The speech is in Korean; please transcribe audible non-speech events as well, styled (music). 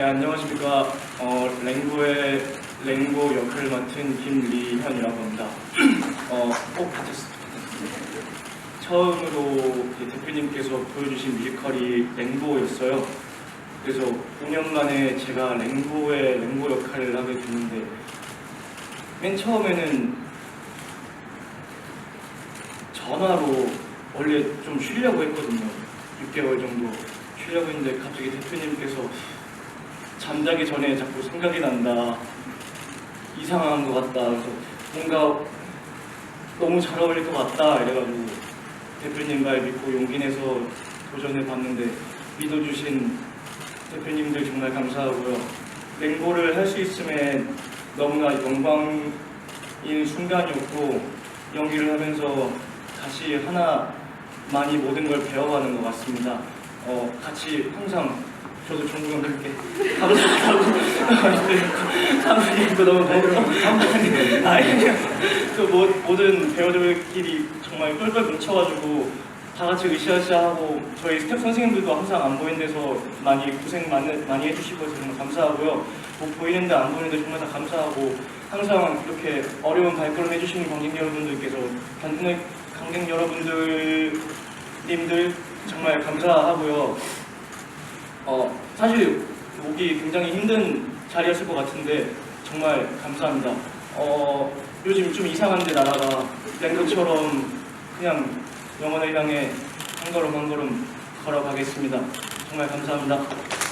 네, 안녕하십니까. 어, 랭고의 랭고 역할을 맡은 김리현이라고 합니다. (clears throat) 어, 꼭 같았습니다. 처음으로 대표님께서 보여주신 뮤지컬이 랭고였어요. 그래서 5년 만에 제가 랭고의 랭고 역할을 하게 됐는데 맨 처음에는 전화로 원래 좀 쉬려고 했거든요. 6개월 정도 쉬려고 했는데 갑자기 대표님께서 잠자기 전에 자꾸 생각이 난다. 이상한 것 같다. 그래서 뭔가 너무 잘 어울릴 것 같다. 이래가지고 대표님 말 믿고 용기 내서 도전해 봤는데 믿어주신 대표님들 정말 감사하고요. 랭고를 할 수 있음에 너무나 영광인 순간이었고 연기를 하면서 다시 하나 많이 모든 걸 배워가는 것 같습니다. 어, 같이 항상 저도 종국은 그렇게 종일 하고. 사무실도 (laughs) 너무 더워 아니 그 모- 모든 배우들끼리 정말 똘똘 뭉쳐가지고 다 같이 으쌰으쌰하고 저희 스태프 선생님들도 항상 안 보이는 데서 많이 고생 많이, 많이 해주시고 정말 감사하고요. 뭐 보이는데 안 보이는데 정말 다 감사하고 항상 이렇게 어려운 발걸음 해주시는 관객 여러분들께서 관객 여러분들 님들 정말 감사하고요 어, 사실 오기 굉장히 힘든 자리였을 것 같은데 정말 감사합니다. 어, 요즘 좀 이상한데 나라가 랭크처럼 그냥 영원을 향해 한 걸음 한 걸음 걸어가겠습니다. 정말 감사합니다.